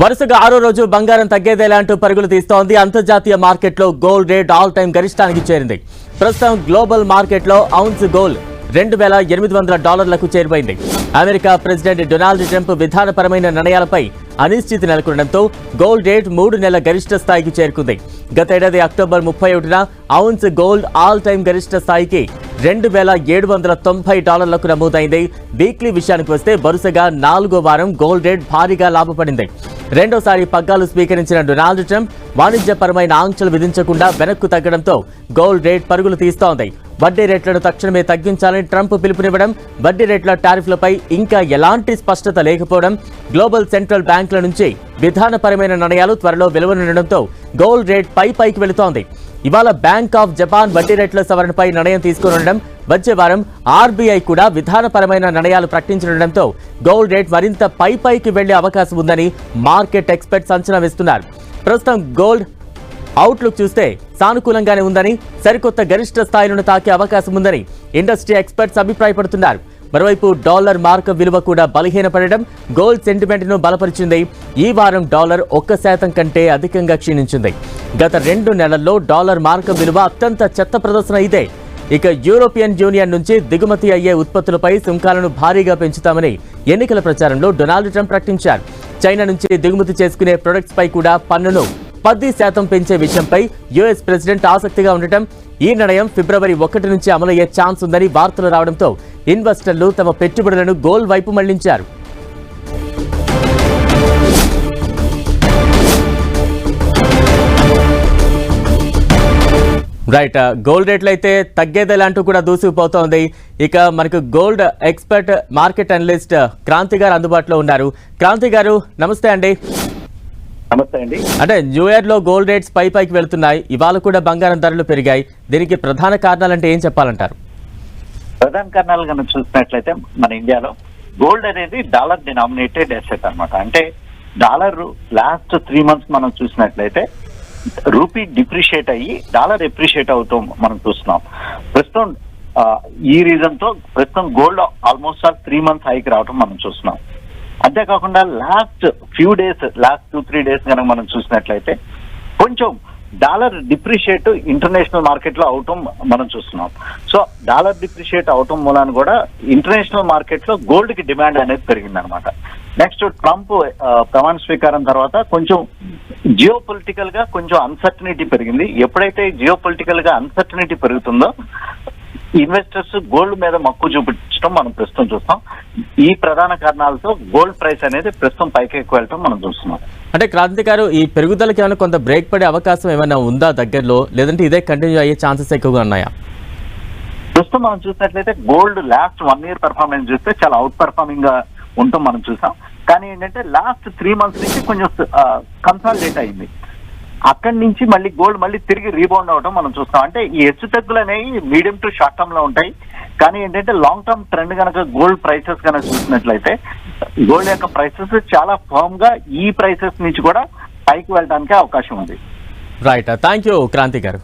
వరుసగా ఆరో రోజు బంగారం తగ్గేదేలా అంటూ పరుగులు తీస్తోంది. అంతర్జాతీయ మార్కెట్లో గోల్డ్ రేట్ ఆల్ టైం గరిష్టానికి చేరింది. ప్రస్తుతం గ్లోబల్ మార్కెట్లో ఔన్స్ గోల్డ్ రెండు వేల ఎనిమిది వందల డాలర్లకు చేరిపోయింది. అమెరికా ప్రెసిడెంట్ డొనాల్డ్ ట్రంప్ విధానపరమైన నిర్ణయాలపై అనిశ్చితి నెలకొనడంతో గోల్డ్ రేట్ మూడు నెలల గరిష్ట స్థాయికి చేరుకుంది. గత ఏడాది అక్టోబర్ ముప్పై ఒకటిన ఔన్స్ గోల్డ్ ఆల్ టైం గరిష్ట స్థాయికి రెండు వేల ఏడు వందల తొంభై డాలర్లకు నమోదైంది. వీక్లీ విషయానికి వస్తే వరుసగా నాలుగో వారం గోల్డ్ రేట్ భారీగా లాభపడింది. రెండోసారి పగ్గాలు స్వీకరించిన డొనాల్డ్ ట్రంప్ వాణిజ్యపరమైన ఆంక్షలు విధించకుండా వెనక్కు తగ్గడంతో గోల్డ్ రేట్ పరుగులు తీస్తోంది. వడ్డీ రేట్లను తక్షణమే తగ్గించాలని ట్రంప్ పిలుపునివ్వడం వడ్డీ రేట్ల టారిఫ్లపై ఇంకా ఎలాంటి స్పష్టత లేకపోవడం గ్లోబల్ సెంట్రల్ బ్యాంకుల నుంచి విధానపరమైన నిర్ణయాలు త్వరలో వెలువనుండడంతో గోల్డ్ రేట్ పై పైకి వెళుతోంది. ఇవాళ బ్యాంక్ ఆఫ్ జపాన్ వడ్డీ రేట్ల సవరణపై నిర్ణయం తీసుకునుండడం వచ్చే వారం ఆర్బీఐ కూడా విధానపరమైన నిర్ణయాలు ప్రకటించడంతో గోల్డ్ రేట్ మరింత పై పైకి వెళ్ళే అవకాశం ఉందని మార్కెట్ ఎక్స్పర్ట్స్ అంచనా వేస్తున్నారు. ప్రస్తుతం గోల్డ్ అవుట్లుక్ చూస్తే సానుకూలంగానే ఉందని సరికొత్త గరిష్ట స్థాయిలను తాకే అవకాశం ఉందని ఇండస్ట్రీ ఎక్స్పర్ట్స్ అభిప్రాయపడుతున్నారు. మరోవైపు డాలర్ మార్క విలువ కూడా బలహీనపడడం గోల్డ్ సెంటిమెంట్ను బలపరిచింది. ఈ వారం డాలర్ ఒక్క శాతం కంటే అధికంగా క్షీణించింది. గత రెండు నెలల్లో డాలర్ మార్క విలువ అత్యంత చెత్త ప్రదర్శన ఇదే. ఇక యూరోపియన్ యూనియన్ నుంచి దిగుమతి అయ్యే ఉత్పత్తులపై సుంకాలను భారీగా పెంచుతామని ఎన్నికల ప్రచారంలో డొనాల్డ్ ట్రంప్ ప్రకటించారు. చైనా నుంచి దిగుమతి చేసుకునే ప్రొడక్ట్స్పై కూడా పన్నును పది శాతం పెంచే విషయంపై యుఎస్ ప్రెసిడెంట్ ఆసక్తిగా ఉండటం ఈ నిర్ణయం ఫిబ్రవరి ఒకటి నుంచి అమలయ్యే ఛాన్స్ ఉందని వార్తలు రావడంతో ఇన్వెస్టర్లు తమ పెట్టుబడులను గోల్ వైపు మళ్ళించారు. రైట్ గోల్డ్ రేట్లు అయితే తగ్గేదేలా లాంటివి కూడా దూసుకుపోతోంది. ఇక మనకు gold expert market analyst Kranti garu అందుబాటులో ఉన్నారు. క్రాంతి గారు నమస్తే అండి. నమస్తే అండి. అంటే న్యూ ఇయర్లో గోల్డ్ రేట్స్ పై పైకి వెళ్తున్నాయి. ఇవాళ కూడా బంగారం ధరలు పెరిగాయి. దీనికి ప్రధాన కారణాలంటే ఏం చెప్పాలంటారు? ప్రధాన కారణాలు కనుక చూసినట్లయితే మన ఇండియాలో గోల్డ్ అనేది డాలర్ డినామినేటెడ్ అసెట్ అన్నమాట. అంటే డాలర్ లాస్ట్ త్రీ మంత్స్ మనం చూసినట్లయితే రూపీ డిప్రిషియేట్ అయ్యి డాలర్ ఎప్రిషియేట్ అవుతాం మనం చూస్తున్నాం. ప్రస్తుతం ఈ రీజన్తో ప్రస్తుతం gold almost all three months హైకి రావటం మనం చూస్తున్నాం. అంతేకాకుండా last few days last two three days కనుక మనం చూసినట్లయితే కొంచెం డాలర్ డిప్రిషియేట్ ఇంటర్నేషనల్ మార్కెట్లో అవటం మనం చూస్తున్నాం. సో డాలర్ డిప్రిషియేట్ అవటం మూలాన కూడా ఇంటర్నేషనల్ మార్కెట్లో గోల్డ్కి డిమాండ్ అనేది పెరిగింది అనమాట నెక్స్ట్ ట్రంప్ ప్రమాణ స్వీకారం తర్వాత కొంచెం జియో పొలిటికల్గా కొంచెం అన్సర్టనిటీ పెరిగింది. ఎప్పుడైతే జియో పొలిటికల్గా అన్సర్టనిటీ పెరుగుతుందో ఇన్వెస్టర్స్ గోల్డ్ మీద మక్కువ చూపించడం మనం ప్రస్తుతం చూస్తాం. ఈ ప్రధాన కారణాలతో గోల్డ్ ప్రైస్ అనేది ప్రస్తుతం పైకి ఎక్కువ వెళ్ళటం మనం చూస్తున్నాం. అంటే క్రాంతి గారు ఈ పెరుగుదలకి ఏమైనా కొంత బ్రేక్ పడే అవకాశం ఏమైనా ఉందా దగ్గరలో? లేదంటే ఇదే కంటిన్యూ అయ్యే ఛాన్సెస్ ఎక్కువగా ఉన్నాయా? ప్రస్తుతం మనం చూసినట్లయితే gold last one year performance చూస్తే చాలా అవుట్ పర్ఫార్మింగ్గా ఉంటాం మనం చూసాం. కానీ ఏంటంటే లాస్ట్ త్రీ మంత్స్ నుంచి కొంచెం కన్సాలిడేట్ అయింది. అక్కడి నుంచి మళ్ళీ గోల్డ్ మళ్ళీ తిరిగి రీబౌండ్ అవడం మనం చూస్తాం. అంటే ఈ హెచ్చు తగ్గులు అనేవి మీడియం టు షార్ట్ టర్మ్లో ఉంటాయి. కానీ ఏంటంటే లాంగ్ టర్మ్ ట్రెండ్ కనుక గోల్డ్ ప్రైసెస్ కనుక చూసినట్లయితే గోల్డ్ యొక్క ప్రైసెస్ చాలా ఫర్మ్గా ఈ ప్రైసెస్ నుంచి కూడా పైకి వెళ్ళడానికి అవకాశం ఉంది. రైట్ థ్యాంక్ యూ క్రాంతి గారు.